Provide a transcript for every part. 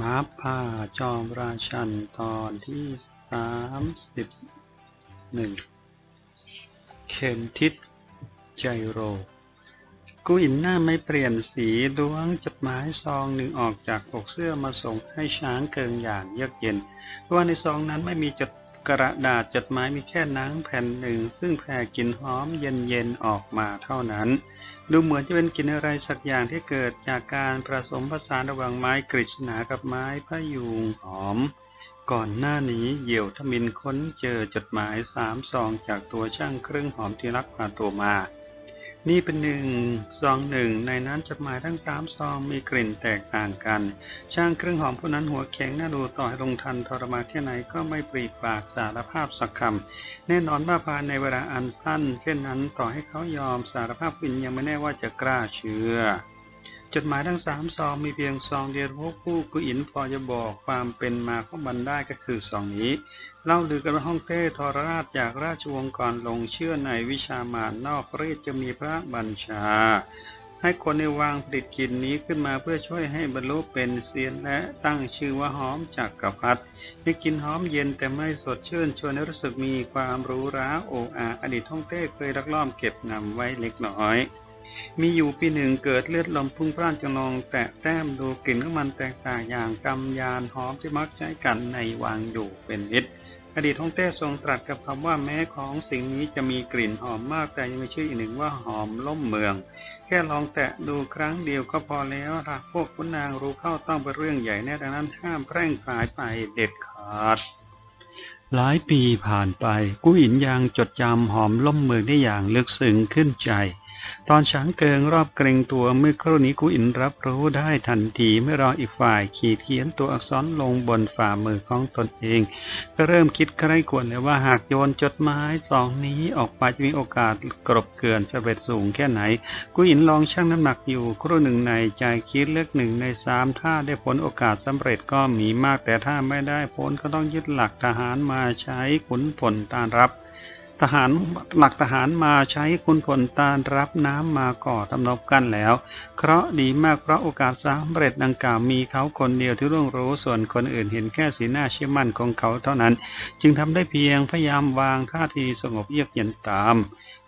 ม้าป่าจอมราชันตอนที่สามสิบหนึ่งเข็มทิศใจโร กูอินหน้าไม่เปลี่ยนสีล้วงจดหมายซองหนึ่งออกจากปกเสื้อมาส่งให้ช้างเกิงอย่างเยือกเย็นเพราะว่าในซองนั้นไม่มีจดกระดาษจดหมายมีแค่นังแผ่นหนึ่ง ซึ่งแผ่กลิ่นหอมเย็นๆออกมาเท่านั้น ดูเหมือนจะเป็นกลิ่นอะไรสักอย่างที่เกิดจากการผสมผสานระหว่างไม้กฤษณากับไม้พะยูงหอม ก่อนหน้านี้เหยี่ยวทมินค้นเจอจดหมายสามซองจากตัวช่างเครื่องหอมที่รักพาตัวมา นี่เป็นหนึ่งซองหนึ่งในนั้นจดหมายทั้งสามซองมีกลิ่นแตกต่างกัน ช่างเครื่องหอมผู้นั้นหัวแข็งน่าดูต่อให้ลงทันทรมานแค่ไหนก็ไม่ปรีปากสารภาพสักคำแน่นอนว่าภายในเวลาอันสั้น เช่นนั้นต่อให้เขายอมสารภาพวินยังไม่แน่ว่าจะกล้าเชื่อจดหมายทั้งสามซองมีเพียงซองเดียวพวกผู้กุอินพอจะบอกความเป็นมาของมันได้ก็คือซองนี้ เล่าลือกันว่าฮ่องเต้ทรราชจากราชวงศ์ก่อนลงเชื่อในวิชามารนอกรีดจะมีพระบัญชา ให้คนในวังผลิตกลิ่นนี้ขึ้นมาเพื่อช่วยให้บรรลุเป็นเซียนและตั้งชื่อว่าหอมจากกระพัดมีกลิ่นหอมเย็นแต่ไม่สดชื่นชวนให้รู้สึกมีความรู้ร้าโอ้อาอดีตฮ่องเต้เคยลักลอบเก็บนำไว้เล็กน้อยมีอยู่ปีหนึ่งเกิดเลือดลมพุ่งพล่านจงลองแตะแต้มดูกลิ่นของมันแตกต่างอย่างกำยานหอมที่มักใช้กันในวังอยู่เป็นนิด อดีตฮ่องเต้ทรงตรัสกับคำว่าแม้ของสิ่งนี้จะมีกลิ่นหอมมากแต่ยังมีชื่ออีกหนึ่งว่าหอมล่มเมือง แค่ลองแตะดูครั้งเดียวก็พอแล้วหากพวกคุณนางรู้เข้าต้องเป็นเรื่องใหญ่แน่ดังนั้นห้ามแพร่งพรายไปเด็ดขาดหลายปีผ่านไปกุ้ยอินยังจดจำหอมล่มเมืองได้อย่างลึกซึ้งขึ้นใจ ตอนช้างเกิงรอบเกรงตัวเมื่อครู่นี้กุอินรับรู้ได้ทันทีเมื่อรออีกฝ่ายขีดเขียนตัวอักษรลงบนฝ่ามือของตนเอง ก็เริ่มคิดใคร่ควรเลยว่าหากโยนจดหมายสองนี้ออกไปจะมีโอกาสกรบเกลื่อนสำเร็จสูงแค่ไหนกุอินลองชั่งน้ำหนักอยู่ ครู่หนึ่งในใจคิดเลือกหนึ่งในสามถ้าได้ผลโอกาสสำเร็จก็มีมากแต่ถ้าไม่ได้ผลก็ต้องยึดหลักทหารมาใช้ขุนผลต้านรับ ทหารหลักทหารมาใช้คุณผลตานรับน้ำมาก่อทำนบกันแล้ว เคราะห์ดีมากเพราะโอกาสสำเร็จดังกล่าวมีเขาคนเดียวที่ร่วงรู้ส่วนคนอื่นเห็นแค่สีหน้าเชื่อมั่นของเขาเท่านั้น จึงทำได้เพียงพยายามวางท่าทีสงบเยือกเย็นตาม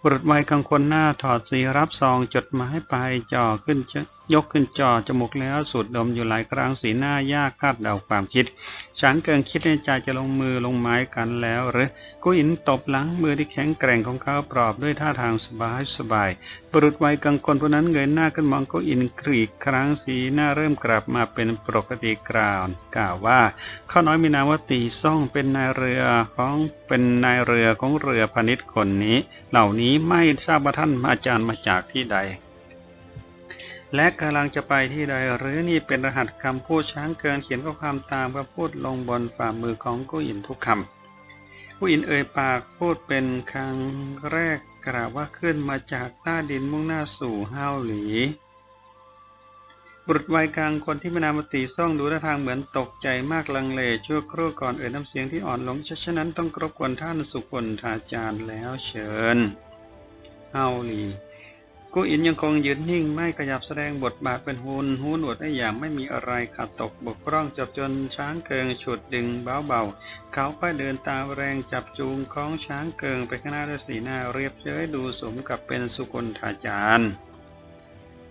บุรุษวัยกลางคนหน้าถอดสีรับซองจดหมายไปจ่อขึ้นจะ ยกขึ้นจอจมูกแล้วสูดดมอยู่หลายครั้งสีหน้ายากคาดเดาความคิดช้างเกิงคิดในใจจะลงมือลงไม้กันแล้วหรือกุอินตบหลังมือที่แข็งแกร่งของเขาปลอบด้วยท่าทางสบายสบายบุรุษวัยกลางคนผู้นั้นเงยหน้าขึ้นมองกุอินกรีกครั้งสีหน้าเริ่มกลับมาเป็นปกติกล่าวกล่าวว่าข้าน้อยมีนามว่าตีซ่องเป็นนายเรือของเป็นนายเรือของเรือพาณิชคนนี้ เหล่านี้ไม่ทราบว่าท่านอาจารย์มาจากที่ใด และกำลังจะไปที่ใดหรือนี่เป็นรหัสคำพูดช้างเกินเขียนข้อความตามพระพูดลงบนฝ่ามือของกุอินทุกคำกุอินเอ่ยปากพูดเป็นครั้งแรกกล่าวว่าขึ้นมาจากใต้ดินมุ่งหน้าสู่ห้าวหลี บุรุษวัยกลางคนที่ไม่นามติซ่องดูท่าทางเหมือนตกใจมากลังเลชั่วครู่ก่อนเอ่ยน้ำเสียงที่อ่อนลงฉะนั้นต้องกรบกวนท่านสุคนทาจารย์แล้วเชิญห้าวหลี กูอินยังคงยืนนิ่งไม่ขยับแสดงบทบาทเป็นหุนหูหนวดได้อย่างไม่มีอะไรขาดตกบกพร่องจับจนช้างเกิงฉุดดึงเบาๆ เขาก็เดินตามแรงจับจูงของช้างเกิงไปข้างหน้าด้วยสีหน้าเรียบเฉยดูสมกับเป็นสุคนทาจารย์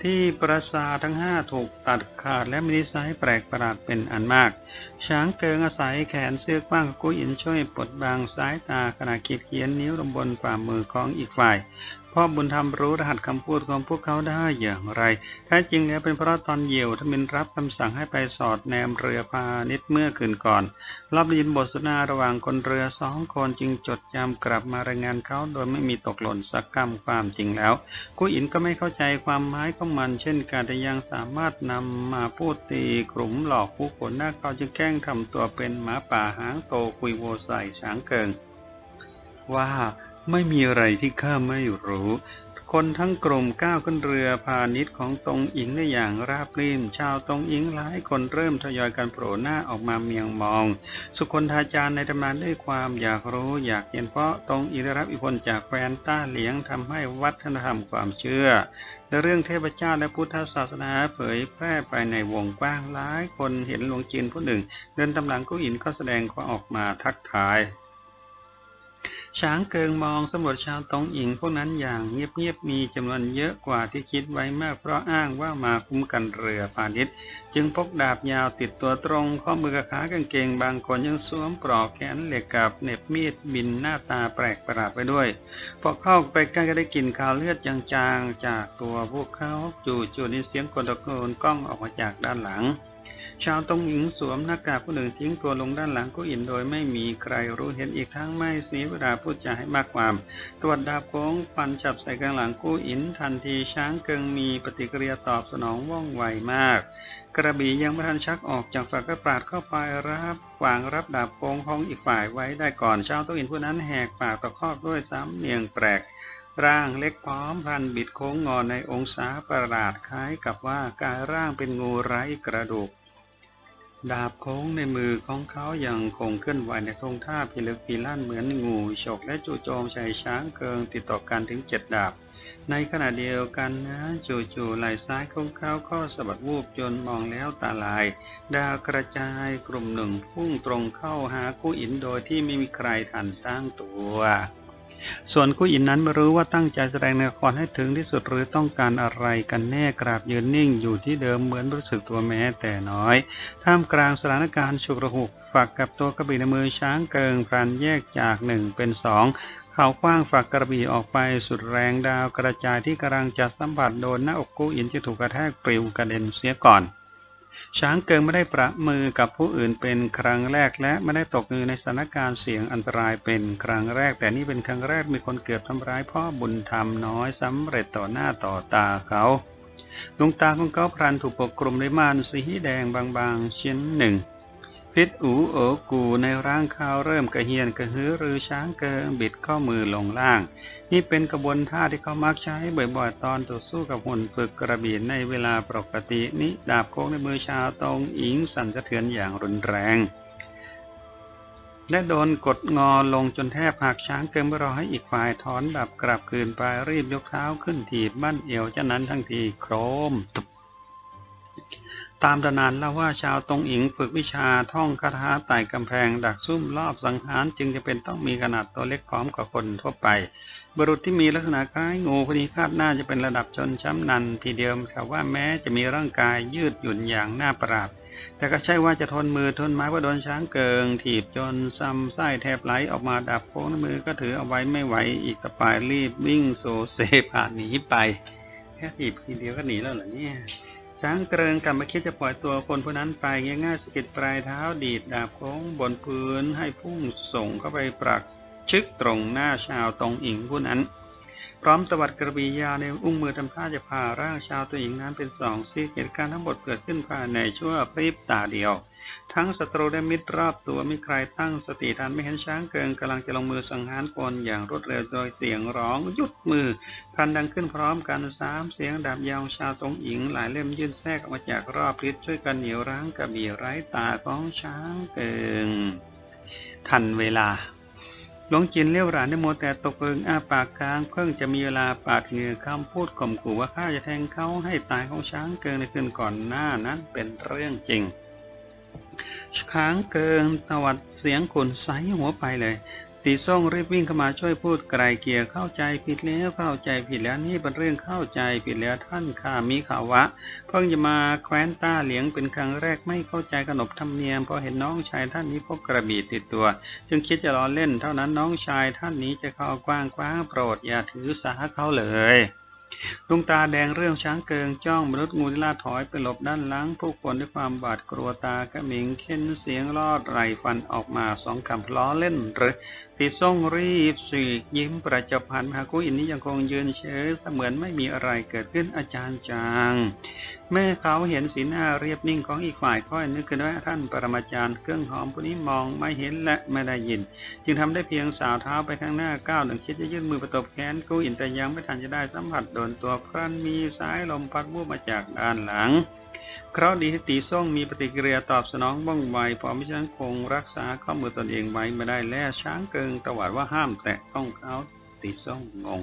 ที่ปราสาททั้งห้าถูกตัดขาดและมีนิสัยแปลกประหลาดเป็นอันมาก ช้างเกิงอาศัยแขนเสื้อกว้างของกุอินช่วยปลดบังสายตาขณะขีดเขียนนิ้วลงบนฝ่ามือของอีกฝ่าย พ่อบุญธรรมรู้รหัสคำพูดของพวกเขาได้อย่างไรแท้จริงแล้วเป็นเพราะตอนเยี่ยวทมินรับคำสั่งให้ไปสอดแนมเรือพาณิชย์เมื่อคืนก่อนรับได้ยินบทสนทนาระหว่างคนเรือสองคนจึงจดจำกลับมารายงานเขาโดยไม่มีตกหล่นสักคำความจริงแล้วกุอินก็ไม่เข้าใจความหมายของมันเช่นการแต่ยังสามารถนำมาพูดตีกลุ่มหลอกผู้คนหน้าเขาจึงแกล้งทำตัวเป็นหมาป่าหางโตคุยโวใส่ช้างเกิงว่า ไม่มีอะไรที่ข้าไม่รู้ คนทั้งกลุ่มก้าวขึ้นเรือพาณิชย์ของตรงอิงได้อย่างราบรื่น ชาวตรงอิงหลายคนเริ่มทยอยกันโผล่หน้าออกมาเมียงมอง สุคนทาจารย์ในตำนานด้วยความอยากรู้อยากเห็นเพราะตรงอิงได้รับอิทธิพลจากแคว้นต้าเหลียงทำให้วัฒนธรรมความเชื่อและเรื่องเทพเจ้าและพุทธศาสนาเผยแพร่ไปในวงกว้างหลายคนเห็นหลวงจีนผู้หนึ่ง เดินตำหลังกู้อินก็แสดงความออกมาทักทาย ช้างเกิงมองสำรวจชาวตองอิงพวกนั้นอย่างเงียบๆมีจำนวนเยอะกว่าที่คิดไว้มากเพราะอ้างว่ามาคุ้มกันเรือพาณิชย์ จึงพกดาบยาวติดตัวตรง ข้อมือกับขากางเกงบางคนยังสวมปลอกแขนเหล็กกับเน็บมีดบินหน้าตาแปลกประหลาดไปด้วย พอเข้าไปใกล้ก็ได้กลิ่นคาวเลือดจางๆจากตัวพวกเขาจู่ๆนี้เสียงกลตะโกนก้องออกมาจากด้านหลัง ชาวตงหญิงสวมหน้ากากผู้หนึ่งทิ้งตัวลงด้านหลังกู้อินโดยไม่มีใครรู้เห็นอีกทั้งไม่เสียเวลาพูดจาให้มากความ ตรวจดาบโค้งฟันฉับใส่กลางหลังกู้อินทันทีช้างเกิงมีปฏิกิริยาตอบสนองว่องไวมาก กระบี่ยังไม่ทันชักออกจากฝักก็ปาดเข้าไปรับวางรับดาบโค้งของอีกฝ่ายไว้ได้ก่อนชาวตงอินผู้นั้นแหกปากตะคอกด้วยสามเนียงแปลกร่างเล็กพร้อมพันบิดโค้งงอในองศาประหลาดคล้ายกับว่ากายร่างเป็นงูไร้กระดูก ดาบโค้งในมือของเขายังคงเคลื่อนไหวในทงท่าพิลึกพิลั่นเหมือนงูฉกและจู่โจมชายช้างเกิงติดต่อกันถึงเจ็ดดาบ ในขณะเดียวกันนะจู่ๆไหล่ซ้ายของเขาก็สะบัดวูบจนมองแล้วตาลาย ดาวกระจายกลุ่มหนึ่งพุ่งตรงเข้าหาคู่อินโดยที่ไม่มีใครทันตั้งตัว ส่วนคู่อินนั้นไม่รู้ว่าตั้งใจแสดงในละครให้ถึงที่สุดหรือต้องการอะไรกันแน่กราบยืนนิ่งอยู่ที่เดิมเหมือนรู้สึกตัวแม้แต่น้อย ท่ามกลางสถานการณ์ฉุกระหุกฝักกับตัวกระบี่ในมือช้างเกิงพลันแยกจากหนึ่งเป็นสองเขาคว้างฝักกระบี่ออกไปสุดแรงดาวกระจายที่กำลังจะสัมผัสโดนหน้าอกกู้อินจะถูกกระแทกปลิวกระเด็นเสียก่อน ช้างเกิงไม่ได้ประมือกับผู้อื่นเป็นครั้งแรกและไม่ได้ตกมือในสถานการณ์เสี่ยงอันตรายเป็นครั้งแรก แต่นี่เป็นครั้งแรกมีคนเกือบทำร้ายพ่อบุญธรรมน้อยสำเร็จต่อหน้าต่อตาเขาดวงตาของเขาพลันถูกปกคลุมด้วยม่านสีแดงบางๆชิ้นหนึ่งพิษอูโอกูในร่างเขาเริ่มกระเฮียนกระหือรือช้างเกิงบิดข้อมือลงล่าง นี่เป็นกระบวนท่าที่เขามักใช้บ่อยๆ ตอนต่อสู้กับหุ่นฝึกกระบี่ในเวลาปกตินี้ดาบโค้งในมือชาวตรงอิงสั่นสะเทือนอย่างรุนแรง และโดนกดงอลงจนแทบหักช้างเกินไม่รอให้อีกฝ่ายถอนดับกลับคืนไปรีบยกเท้าขึ้นถีบบ้านเอวเจ้านั้นทั้งทีโครมตุบตามตำนานเล่าว่าชาวตรงอิงฝึกวิชาท่องคาถาไต่กำแพง ดักซุ่มรอบสังหารจึงจะเป็นต้องมีขนาดตัวเล็กพร้อมกับคนทั่วไป บุรุษที่มีลักษณะคล้ายงูพอดีคาดหน้าจะเป็นระดับชนช้ำนันทีเดียวแต่ว่าแม้จะมีร่างกายยืดหยุ่นอย่างน่าประหลาดแต่ก็ใช่ว่าจะทนมือทนไม้ว่าโดนช้างเกิง ถีบจนซ้ำไส้แทบไหลออกมาดับโค้งในมือก็ถือเอาไว้ไม่ไหวอีกกระปายรีบวิ่งโซเซผ่านหนีไป แค่ถีบทีเดียวก็หนีแล้วเหรอเนี่ยช้างเกรงกลับมาคิดจะปล่อยตัวคนผู้นั้นไปง่ายๆสกิดปลายเท้าดีดดาบโค้งบนพื้นให้พุ่งส่งเข้าไปปรัก ชึกตรงหน้าชาวตรงอิงผู้นั้น พร้อมตวัดกระบี่ยาในอุ้งมือทำท่าจะพาร่างชาวตัวหญิงนั้นเป็นสองซีกเหตุการณ์ทั้งหมดเกิดขึ้นภายในชั่วพริบตาเดียว ทั้งศัตรูและมิตรรอบตัวไม่ใครตั้งสติทันไม่เห็นช้างเกิงกำลังจะลงมือสังหารคนอย่างรวดเร็วโดยเสียงร้องหยุดมือพันดังขึ้นพร้อมกันสามเสียงดาบยาวชาวตรงหญิงหลายเล่มยื่นแทรกออกมาจากรอบทิศช่วยกันเหนียวรั้งกระบี่ไร้ตาของช้างเกิงทันเวลา หลวงจินเลี้ยวหลานได้โมแต่ตกเอิงอ้าปากค้างเพิ่งจะมีเวลาปาดเหงื่อคำพูดข่มขู่ว่าข้าจะแทงเขาให้ตายของช้างเกิงในคืนก่อนหน้านั้นเป็นเรื่องจริง ช้างเกิงตวัดเสียงขุนใสหัวไปเลย ตีส่งรีบวิ่งเข้ามาช่วยพูดไกลเกลี่ยเข้าใจผิดแล้วเข้าใจผิดแล้วนี่เป็นเรื่องเข้าใจผิดแล้วท่านข้ามีข่าววะ เพิ่งจะมาแคว้นต้าเหลียงเป็นครั้งแรกไม่เข้าใจขนบธรรมเนียมพอเห็นน้องชายท่านนี้พกกระบี่ติดตัว จึงคิดจะล้อเล่นเท่านั้นน้องชายท่านนี้จะเข้ากว้างกว้างโปรดอย่าถือสาเขาเลยดวงตาแดงเรื่องช้างเกิงจ้องมนุษย์งูที่ล่าถอยไปหลบด้านหลังผู้คนด้วยความบาดกลัวตากระหมิงเค้นเสียงลอดไหลฟันออกมาสองคำล้อเล่นหรือ ติส่งรีบสีกยิ้มประจบพันหากู้อินนี้ยังคงยืนเฉยเสมือนไม่มีอะไรเกิดขึ้นอาจารย์จางแม่เขาเห็นสีหน้าเรียบนิ่งของอีกฝ่ายค่อยนึกขึ้นว่าท่านปรมาจารย์เครื่องหอมผู้นี้มองไม่เห็นและไม่ได้ยิน จึงทำได้เพียงสาวเท้าไปข้างหน้าก้าวหนึ่งคิดจะยื่นมือประตบแขนกู้อินแต่ยังไม่ทันจะได้สัมผัสโดนตัวพรันมีสายลมพัดวูบมาจากด้านหลัง เคราะห์ดีที่ตีส่งมีปฏิกิริยาตอบสนองบ้องไวพอมิฉะนั้นคงรักษาข้อมือตนเองไว้ไม่ได้และช้างเกิงตวาดว่าห้ามแตะต้องเขาตีส่งงง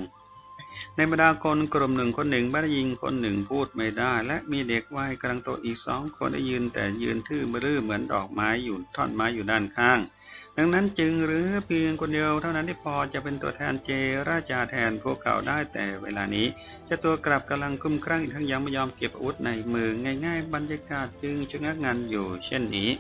ในบรรดาคนกลุ่มหนึ่งคนหนึ่งบ้านยิงคนหนึ่งพูดไม่ได้ และมีเด็กวัยกำลังโตอีกสองคนได้ยืนแต่ยืนทื่อมรื่อเหมือนดอกไม้อยู่ท่อนไม้อยู่ด้านข้าง ดังนั้นจึงหรือเพียงคนเดียวเท่านั้นที่พอจะเป็นตัวแทนเจราจาแทนพวกเขาได้แต่เวลานี้เจ้าตัวกลับกำลังคุ้มครั่งอีกทั้งยังไม่ยอมเก็บอาวุธในมือง่าย ๆ บรรยากาศจึงชะงักงันอยู่เช่นนี้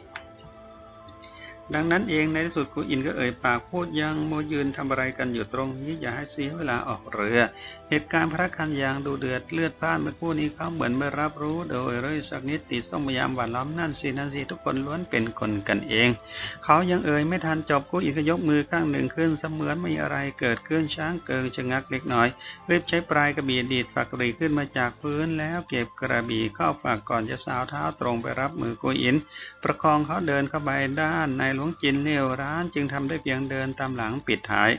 ดังนั้นเองในที่สุดกูอินก็เอ่ยปากพูดยังโมยืนทำอะไรกันอยู่ตรงนี้อย่าให้เสียเวลาออกเรือ เหตุการณ์พระคันยางดูเดือดเลือดพล่านเมื่อคู่นี้เขาเหมือนไม่รับรู้โดยเลยสักนิดติดส่งพยายามหวานล้อมนั่นสินั่นสิทุกคนล้วนเป็นคนกันเอง เขายังเอ่ยไม่ทันจบกูอินก็ยกมือข้างหนึ่งขึ้นเสมือนไม่อะไรเกิดขึ้นช้างเกิงชะงักเล็กน้อยรีบใช้ปลายกระบี่ดีดฝักรีขึ้นมาจากพื้นแล้วเก็บกระบี่เข้าฝากก่อนจะสาวเท้าตรงไปรับมือกุยอิน ประคองเขาเดินเข้าไปด้านในหลวงจินเลี้ยวร้านจึงทำได้เพียงเดินตามหลังปิดท้าย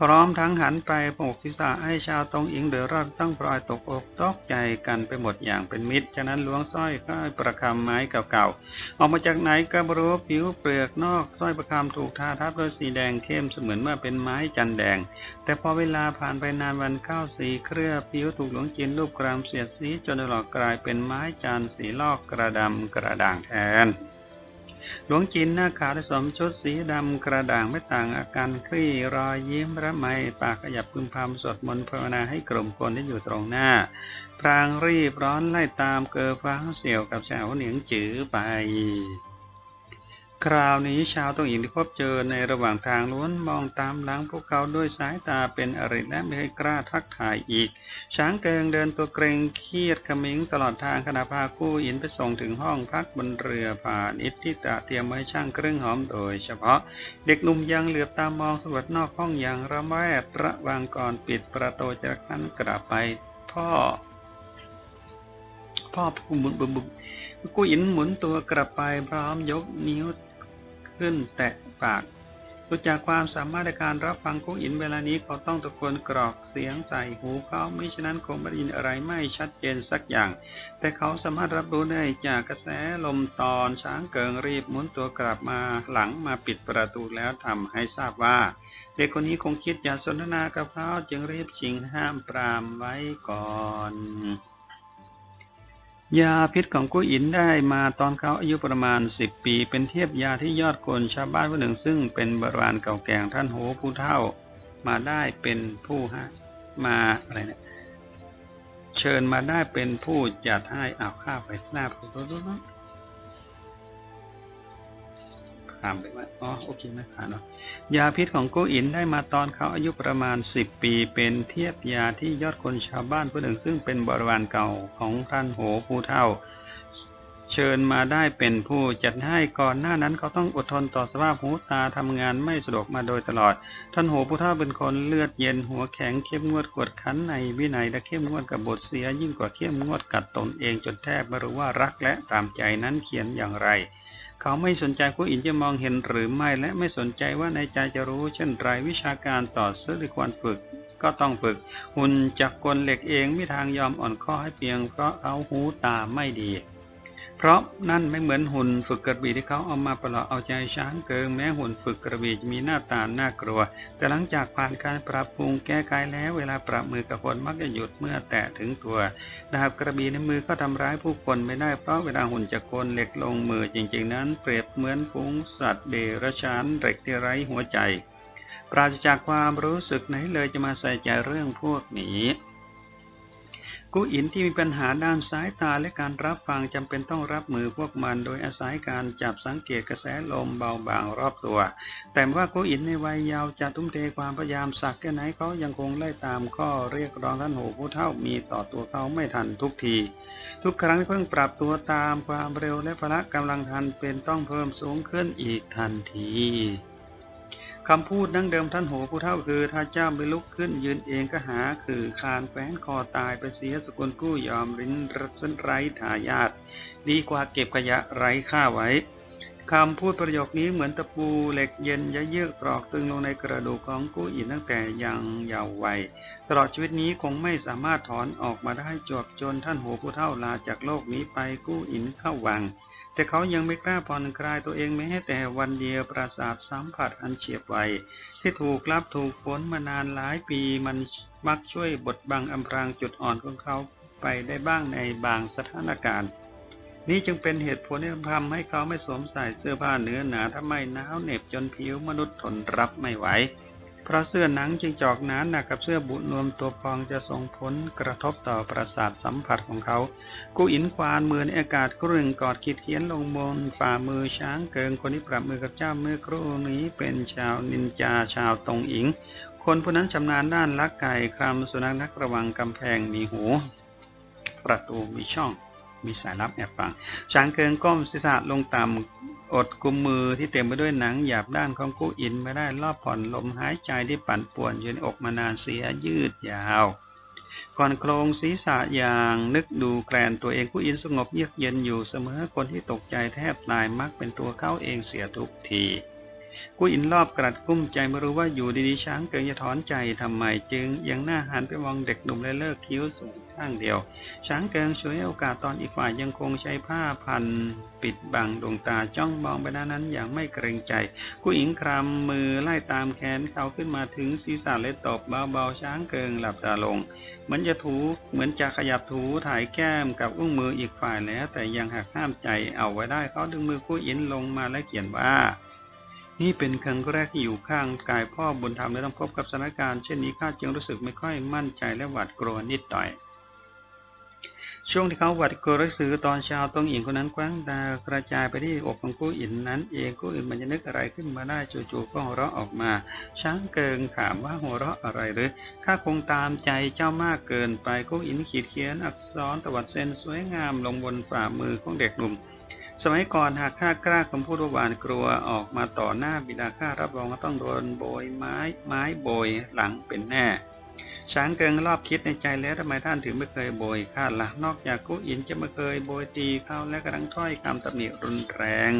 พร้อมทั้งหันไปโปกทิศะให้ชาวตรงอิงเดือดร้อนต้องปลอยตกอกตกใจกันไปหมดอย่างเป็นมิตร ฉะนั้นหลวงสร้อยข้อยประคำไม้เก่าๆ ออกมาจากไหนก็บรู้ผิวเปลือกนอกสร้อยประคำถูกทาทับด้วยสีแดงเข้มเสมือนว่าเป็นไม้จันแดง แต่พอเวลาผ่านไปนานวันเข้าสีเครือผิวถูกหลวงจินรูปกรามเสียดสีจนหลอกกลายเป็นไม้จันสีลอกกระดำกระด่างแทน หลวงจินหน้าขาวสวมชุดสีดำกระด่างไม่ต่างอาการคลี่รอยยิ้มระไมปากขยับพึมพำสวดมนต์ภาวนาให้กลุ่มคนที่อยู่ตรงหน้า พรางรีบร้อนไล่ตามเกอฟ้าเสี่ยวกับสาวเหนียงจือไป คราวนี้ชาวต้องหญิงที่พบเจอในระหว่างทางล้วนมองตามหลังพวกเขาด้วยสายตาเป็นอริและไม่ให้กล้าทักทายอีก ช้างเกิงเดินตัวเกรงเครียดขมิงตลอดทางขณะพากู้อินไปส่งถึงห้องพักบนเรือผ่านิดที่ตะเตรียมไว้ช่างเครื่องหอมโดยเฉพาะ เด็กหนุ่มยังเหลือบตามองสำรวจนอกห้องอย่างระแวดระวังก่อนปิดประตูจากนั้นกลับไปพ่อ พ่อผู้หมุนบุบบุบกู้อินหมุนตัวกลับไปพร้อมยกนิ้ว ขึ้นแตะปากดูจากความสามารถในการรับฟังกุ้งอินเวลานี้เขาต้องตะโกนกรอกเสียงใส่หูเขาไม่ฉะนั้นคงไม่ได้ยินอะไรไม่ชัดเจนสักอย่าง แต่เขาสามารถรับรู้ได้จากกระแสลมตอนช้างเกิงรีบหมุนตัวกลับมาหลังมาปิดประตูแล้วทำให้ทราบว่า เด็กคนนี้คงคิดอยากสนทนากับเขาจึงรีบชิงห้ามปรามไว้ก่อน ยาพิษของกุ้ยอินได้มาตอนเขาอายุประมาณ 10 ปี เป็นเทียบยาที่ยอดคนชาวบ้านคนหนึ่ง ซึ่งเป็นโบราณเก่าแก่ท่านโหผู้เท่ามาได้เป็นผู้ฮะมาอะไรเนี่ยเชิญมาได้เป็นผู้จัดให้อาข้าวไปหน้าปุ๊ บปุ๊บปุ๊บปุ๊บข้ามไปว่าอ๋อโอเคไม่ผ่านเนาะยาพิษของกู้อินได้มาตอนเขาอายุประมาณ 10 ปี เป็นเทียบยาที่ยอดคนชาวบ้านผู้หนึ่ง ซึ่งเป็นบริวารเก่าของท่านโหผู้เท่า เชิญมาได้เป็นผู้จัดให้ก่อนหน้านั้นเขาต้องอดทนต่อสภาพหูตาทำงานไม่สะดวกมาโดยตลอด ท่านโหผู้เท่าเป็นคนเลือดเย็นหัวแข็งเข้มงวดกวดขันในวินัยและเข้มงวดกับบทเสียยิ่งกว่าเข้มงวดกับตนเองจนแทบไม่รู้ว่ารักและตามใจนั้นเขียนอย่างไร เขาไม่สนใจผู้อื่นจะมองเห็นหรือไม่และไม่สนใจว่าในใจจะรู้เช่นไรวิชาการต่อสู้หรือควรฝึก ก็ต้องฝึก หุ่นจักรกลเหล็กเองไม่ทางยอมอ่อนข้อให้เพียงเพราะเขาหูตาไม่ดี เพราะนั่นไม่เหมือนหุ่นฝึกกระบี่ที่เขาเอามาประหลอกเอาใจช้างเกิงแม้หุ่นฝึกกระบี่จะมีหน้าตาน่ากลัว แต่หลังจากผ่านการปรับปรุงแก้ไขแล้ว เวลาปรับมือกับคนมักจะหยุดเมื่อแตะถึงตัวดาบกระบี่ในมือก็ทำร้ายผู้คนไม่ได้เพราะเวลาหุ่นจักรกลเหล็กลงมือจริง ๆ นั้น เปรียบเหมือนฝูงสัตว์เดรัจฉานเหล็กที่ไร้หัวใจ ปราศจากความรู้สึกไหนเลยจะมาใส่ใจเรื่องพวกนี้ กูอินที่มีปัญหาด้านสายตาและการรับฟังจำเป็นต้องรับมือพวกมัน โดยอาศัยการจับสังเกตกระแสลมเบาบางรอบตัว แต่ว่ากูอินในวัยยาวจะทุ่มเทความพยายามสักแค่ไหนเขายังคงไล่ตามข้อเรียกร้องท่านโหผู้เท่ามีต่อตัวเขาไม่ทันทุกที ทุกครั้งที่เพิ่งปรับตัวตามความเร็วและพละกำลังทันเป็นต้องเพิ่มสูงขึ้นอีกทันที คำพูดดั้งเดิมท่านโหผู้เท่าคือ ถ้าเจ้าไม่ลุกขึ้นยืนเองก็หาคือคานแฝนคอตายไปเสียสกุลกู้ยอมรินรัศนไร้ทายาทดีกว่าเก็บขยะไร้ค่าไว้คำพูดประโยคนี้เหมือนตะปูเหล็กเย็นยะเยือกตรอกตึงลงในกระดูกของกู้อินตั้งแต่ยังเยาว์วัยตลอดชีวิตนี้คงไม่สามารถถอนออกมาได้จวบจนท่านโหผู้เท่าลาจากโลกนี้ไปกู้อินเข้าวัง แต่เขายังไม่กล้าผ่อนคลายตัวเองแม้แต่วันเดียวประสาทสัมผัสอันเฉียบไวที่ถูกรับถูกฝนมานานหลายปีมันมักช่วยบดบังอำพรางจุดอ่อนของเขาไปได้บ้างในบางสถานการณ์ นี่จึงเป็นเหตุผลที่ทำให้เขาไม่สวมใส่เสื้อผ้าเนื้อหนาทำไมหนาวเหน็บจนผิวมนุษย์ทนรับไม่ไหว เพราะเสื้อหนังจิงจอกหนาหนักกับเสื้อบุนวมตัวพองจะส่งผลกระทบต่อประสาทสัมผัสของเขา กูอินควานมือในอากาศกรึ่งกอดขีดเขียนลงบนฝ่ามือช้างเกิงคนที่ปรับมือกับเจ้าเมื่อครู่นี้เป็นชาวนินจาชาวตงอิง คนผู้นั้นชำนาญด้านลักไก่คำสุนัขนักระวังกำแพงมีหู ประตูมีช่อง มีสายลับแอบฟังช้างเกิงก้มศีรษะลงต่ำอดกุมมือที่เต็มไปด้วยหนังหยาบด้านของกู้อินไม่ได้รอบผ่อนลมหายใจที่ปั่นป่วนอยู่ในอกมานานเสียยืดยาวก่อนโครงศีรษะอย่างนึกดูแกลนตัวเองกู้อินสงบเยือกเย็นอยู่เสมอคนที่ตกใจแทบตายมักเป็นตัวเขาเองเสียทุกทีกู้อินรอบกรัดกุ้มใจไม่รู้ว่าอยู่ดีๆช้างเกิงจะถอนใจทำไมจึงยังหน้าหันไปมองเด็กหนุ่มและเลิกคิ้วสูง ข้างเดียว ช้างเกิงช่วยโอกาสตอนอีกฝ่ายยังคงใช้ผ้าพันปิดบังดวงตาจ้องมองไปด้านนั้นอย่างไม่เกรงใจกู้อิงคลำมือไล่ตามแขนเขาขึ้นมาถึงศีรษะเลยตบเบาๆช้างเกิงหลับตาลง เหมือนจะถูเหมือนจะขยับถูถ่ายแก้มกับอุ้งมืออีกฝ่ายแล้ว แต่ยังหักห้ามใจเอาไว้ได้เขาดึงมือกู้อินลงมาและเขียนว่านี่เป็นครั้งแรกที่อยู่ข้างกายพ่อบุญธรรมและต้องพบกับสถานการณ์เช่นนี้ข้าจึงรู้สึกไม่ค่อยมั่นใจและหวาดกลัวนิดหน่อย ช่วงที่เขาหวัดกรู้สึกตอนเช้าตรงหญิงคนนั้นกว้างตากระจายไปที่อกของกู้อินนั้น เองกู้อินมันจะนึกอะไรขึ้นมาได้จู่ๆก็หัวเราะออกมา ช้างเกิงถามว่าหัวเราะอะไรหรือข้าคงตามใจเจ้ามากเกินไปกู้อินขีดเขียนอักษรตวัดเส้นสวยงามลงบนฝ่ามือของเด็กหนุ่มสมัยก่อนหากข้ากล้าคำพูดว่าหวานกลัวออกมาต่อหน้าบิดาข้ารับรองว่าต้องโดนโบยไม้ไม้โบยหลังเป็นแน่ ช้างเกิงรอบคิดในใจแล้วทำไมท่านถึงไม่เคยโบยข้าละ่ะ นอกจากกู้อินจะไม่เคยโบยตีเขาและกระทั่งถ้อยคำตำหนิรุนแรง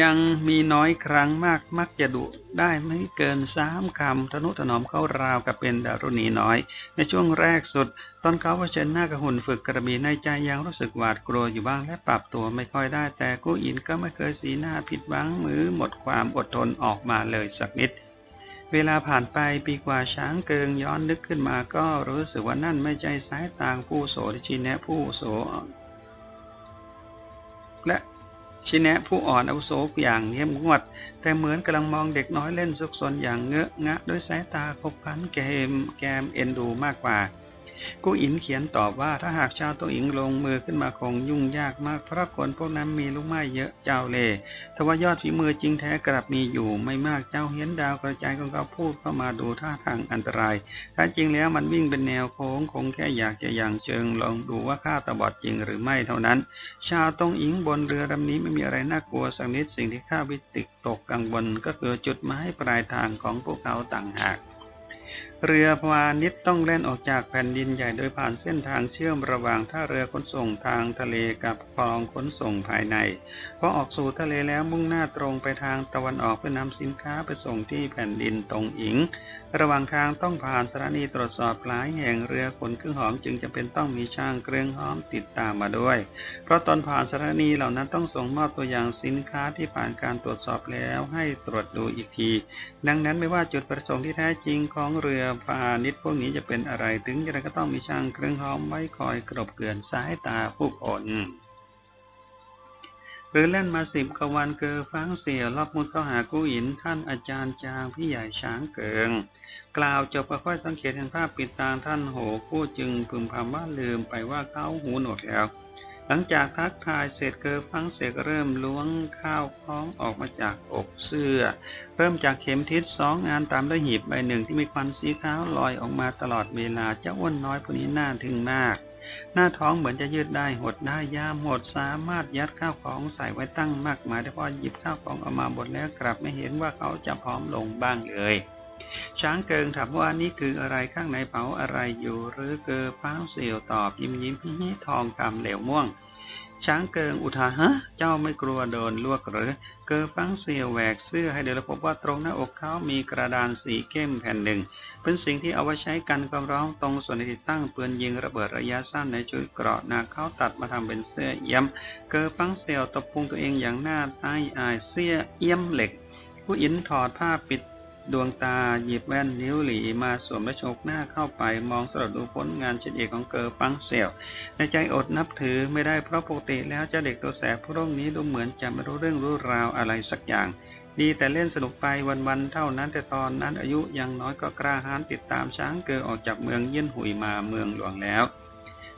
ยังมีน้อยครั้งมากมักจะดุได้ไม่เกินสามคำทนุถนอมเข้าราวกับเป็นดารุณีน้อย ในช่วงแรกสุด ตอนเขาเผชิญหน้ากับหุ่นฝึกกระบี่ในใจยังรู้สึกหวาดกลัวอยู่บ้างและปรับตัวไม่ค่อยได้ แต่กู้อินก็ไม่เคยสีหน้าผิดหวังหรือหมดความอดทนออกมาเลยสักนิด เวลาผ่านไปปีกว่าช้างเกิงย้อนนึกขึ้นมาก็รู้สึกว่านั่นไม่ใช่สายตางผู้โสที่ชี้แนะผู้โสและ ชี้แนะผู้อ่อนอาวุโสอย่างเงียบงวด แต่เหมือนกำลังมองเด็กน้อยเล่นซุกซนอย่างเงอะงะด้วยสายตาคบพันเกมแกมเอ็นดูมากกว่า กูอินเขียนตอบว่าถ้าหากชาวตัวอิงลงมือขึ้นมาคงยุ่งยากมากเพราะคนพวกนั้นมีลูกไม้เยอะเจ้าเล่ทว่ายอดฝีมือจริงแท้กลับมีอยู่ไม่มากเจ้าเห็นดาวกระจายของเขาพูดเข้ามาดูท่าทางอันตรายถ้าจริงแล้วมันวิ่งเป็นแนวโค้งคงแค่อยากจะอย่างเชิงลองดูว่าข้าตบอดจริงหรือไม่เท่านั้น ชาวตงอิงบนเรือลำนี้ไม่มีอะไรน่ากลัวสักนิดสิ่งที่ข้าวิติกตกกังวลก็คือจุดมายปลายทางของพวกเขาต่างหาก เรือพาณิชย์ต้องแล่นออกจากแผ่นดินใหญ่โดยผ่านเส้นทางเชื่อมระหว่างท่าเรือขนส่งทางทะเลกับคลองขนส่งภายในพอออกสู่ทะเลแล้วมุ่งหน้าตรงไปทางตะวันออกเพื่อนำสินค้าไปส่งที่แผ่นดินตรงอิง ระหว่างทางต้องผ่านสถานีตรวจสอบหลายแห่งเรือขนเครื่องหอมจึงจำเป็นต้องมีช่างเครื่องหอมติดตามมาด้วย เพราะตอนผ่านสถานีเหล่านั้นต้องส่งมอบตัวอย่างสินค้าที่ผ่านการตรวจสอบแล้วให้ตรวจดูอีกที ดังนั้นไม่ว่าจุดประสงค์ที่แท้จริงของเรือพาณิชย์พวกนี้จะเป็นอะไรถึงอย่างไรก็ต้องมีช่างเครื่องหอมไว้คอยกรบเกลื่อนสายตาผู้คนหรือเล่นมาสิบกวันเกอฟังเสียรอบมุดเข้าหากู้อินท่านอาจารย์จางพี่ใหญ่ช้างเกิง กล่าวจบก็ค่อยสังเกตเห็นภาพปิดตาท่านโหผู้จึงพึมพำว่าลืมไปว่าเขาหูหนวกแล้ว หลังจากทักทายเสร็จเกอฟังเสกเริ่มล้วงข้าวคล้องออกมาจากอกเสื้อ เริ่มจากเข็มทิศสองงานตามด้วยหีบใบหนึ่งที่มีควันสีขาวลอยออกมาตลอดเวลาเจ้าอ้วนน้อยผู้นี้น่าทึ่งมาก หน้าท้องเหมือนจะยืดได้หดได้ยามหดสามารถยัดข้าวของใส่ไว้ตั้งมากมายแต่พอหยิบข้าวของออกมาหมดแล้วกลับไม่เห็นว่าเขาจะผอมลงบ้างเลย ช้างเกิงถามว่านี่คืออะไรข้างในเป๋าอะไรอยู่หรือเกอฟ้าเสียวตอบยิ้มยิ้มฮิฮิทองคำเหลวม่วง ช้างเกิงอุทาฮะ เจ้าไม่กลัวโดนลวกหรือ เกอฟังเสียวแหวกเสื้อให้เดี๋ยวเราพบว่าตรงหน้าอกเขามีกระดานสีเข้มแผ่นหนึ่ง เป็นสิ่งที่เอาไว้ใช้กันความร้องตรงส่วนที่ติดตั้งปืนยิงระเบิดระยะสั้นในชุดเกราะนาเขาตัดมาทำเป็นเสื้อเอี่ยม เกอฟังเสียวตบพุงตัวเองอย่างหน้าใต้อายเสื้อเอี่ยมเหล็ก ผู้อินถอดผ้าปิด ดวงตาหยิบแว่นนิ้วหลีมาสวมและโชกหน้าเข้าไปมองสะดุดดูผลงานชิ้นเอกของเกอฟังเสี่ยว ในใจอดนับถือไม่ได้เพราะปกติแล้วเจ้าเด็กตัวแสบผู้ร่งนี้ดูเหมือนจะไม่รู้เรื่องรู้ราวอะไรสักอย่าง ดีแต่เล่นสนุกไปวันๆเท่านั้นแต่ตอนนั้นอายุยังน้อยก็กล้าหาญติดตามช้างเกอออกจากเมืองเยี่ยนหุยมาเมืองหลวงแล้ว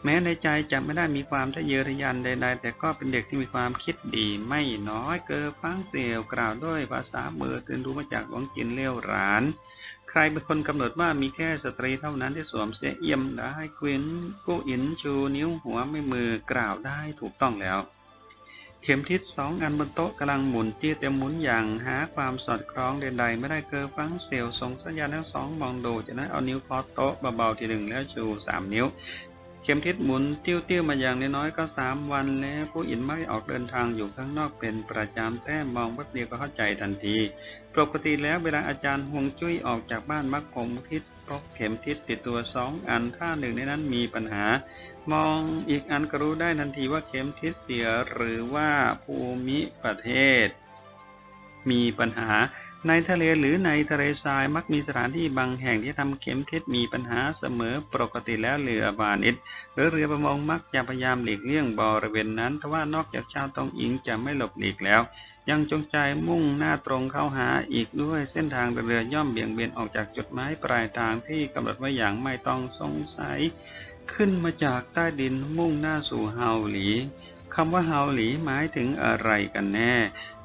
แม้ในใจจะไม่ได้มีความทะเยอทะยานใด ๆ แต่ก็เป็นเด็กที่มีความคิดดีไม่น้อยเกอฟังเสียวกล่าวด้วยภาษามือตื่นรู้มาจากหลวงจินเลี้ยวหราน ใครเป็นคนกำหนดว่ามีแค่สตรีเท่านั้นที่สวมเสียเอี่ยมได้ควินกู้อินชูนิ้วหัวไม่มือกล่าวได้ถูกต้องแล้ว เข็มทิศสองอันบนโต๊ะกำลังหมุนเตี้ยเต็มหมุนอย่างหาความสอดคล้องใดๆไม่ได้เกอฟังเสียวส่งสัญญาณทั้งสองมองดูจากนั้นเอานิ้วเคอโต๊ะเบาๆทีหนึ่งแล้วชูสามนิ้ว เข็มทิศหมุนติ้วๆมาอย่างน้อยๆก็สามวันแล้วผู้อินไม่ออกเดินทางอยู่ข้างนอกเป็นประจำแต้มมองแป๊บเดียวก็เข้าใจทันทีปกติแล้วเวลาอาจารย์ฮวงจุ้ยออกจากบ้านมักคงทิศพกเข็มทิศติดตัวสองอันถ้าหนึ่งในนั้นมีปัญหา มองอีกอันก็รู้ได้ทันทีว่าเข็มทิศเสียหรือว่าภูมิประเทศ มีปัญหา ในทะเลหรือในทะเลทรายมักมีสถานที่บางแห่งที่ทำเข็มทิศมีปัญหาเสมอปกติแล้วเรือบานิดหรือเรือประมงมักจะพยายามหลีกเลี่ยงบริเวณนั้นทว่านอกจากชาวตองอิงจะไม่หลบหลีกแล้ว ยังจงใจมุ่งหน้าตรงเข้าหาอีกด้วยเส้นทางเรือย่อมเบี่ยงเบนออกจากจุดหมายปลายทางที่กำหนดไว้อย่างไม่ต้องสงสัย ขึ้นมาจากใต้ดินมุ่งหน้าสู่เฮาหลีคำว่าเฮาหลีหมายถึงอะไรกันแน่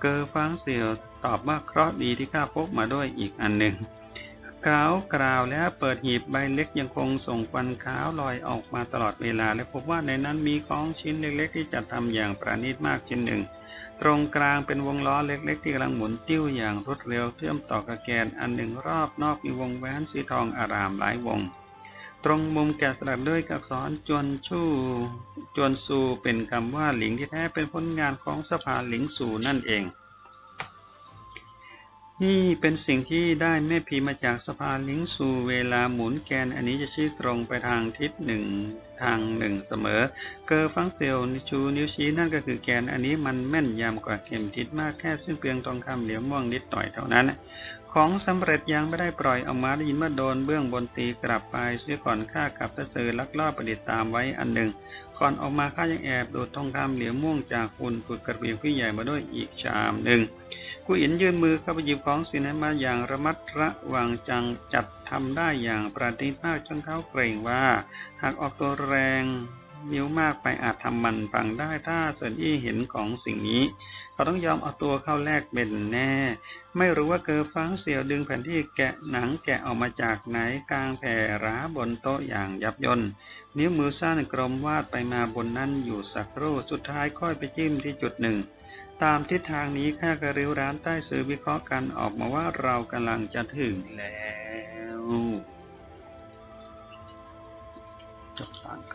เกอฟังเสี่ยว ตอบว่าเคราะห์ดีที่ข้าพกมาด้วยอีกอันหนึ่งกล่าวกล่าวแล้วเปิดหีบใบเล็กยังคงส่งควันขาวลอยออกมาตลอดเวลา และพบว่าในนั้นมีของชิ้นเล็กๆ ที่จัดทำอย่างประณีตมากชิ้นหนึ่ง ตรงกลางเป็นวงล้อเล็ก ๆ ที่กำลังหมุนติ้วอย่างรวดเร็วเชื่อมต่อกับแกนอันหนึ่งรอบนอกมีวงแหวนสีทองอารามหลายวง ตรงมุมแกะสลักด้วยอักษรจวนชู่จวนซูเป็นคำว่าหลิงที่แท้เป็นผลงานของสภาหลิงซูนั่นเอง นี่เป็นสิ่งที่ได้แม่พิมาจากสภาลิงซูเวลาหมุนแกนอันนี้จะชี้ตรงไปทางทิศหนึ่งทางหนึ่งเสมอ เกอร์ฟังเซลชูนิ้วชี้นั่นก็คือแกนอันนี้มันแม่นยำกว่าเข็มทิศมากแค่ซึ่งเพียงทองคำเหลียวม่วงนิดหน่อยเท่านั้น ของสำเร็จยังไม่ได้ปล่อยออกมาได้ยินว่าโดนเบื้องบนตีกลับไปเสียก่อนข้ากับตะเซอลักลอบประดิษฐ์ตามไว้อันหนึ่ง ก่อนออกมาข้ายังแอบดูดทองคำเหลียวม่วงจากหุ่นฝึกกระเบียงพี่ใหญ่มาด้วยอีกชามหนึ่งกูอินยื่นมือเข้าไปหยิบของสินมาอย่างระมัดระวังจังจัดทำได้อย่างประณีตมากจนเขาเกรงว่า หากออกตัวแรงนิ้วมากไปอาจทำมันพังได้ถ้าเซินอี้เห็นของสิ่งนี้เขาต้องยอมเอาตัวเข้าแลกเป็นแน่ ไม่รู้ว่าเกอฟังเสียวดึงแผ่นที่แกะหนังแกะออกมาจากไหนกลางแผ่ร้าบนโต๊ะอย่างยับยน นิ้วมือสั้นกลมวาดไปมาบนนั้นอยู่สักครู่สุดท้ายค่อยไปจิ้มที่จุดหนึ่ง ตามทิศทางนี้ข้ากระริ้วร้านใต้สื่อวิเคราะห์กันออกมาว่าเรากำลังจะถึงแล้วจบตอนครับ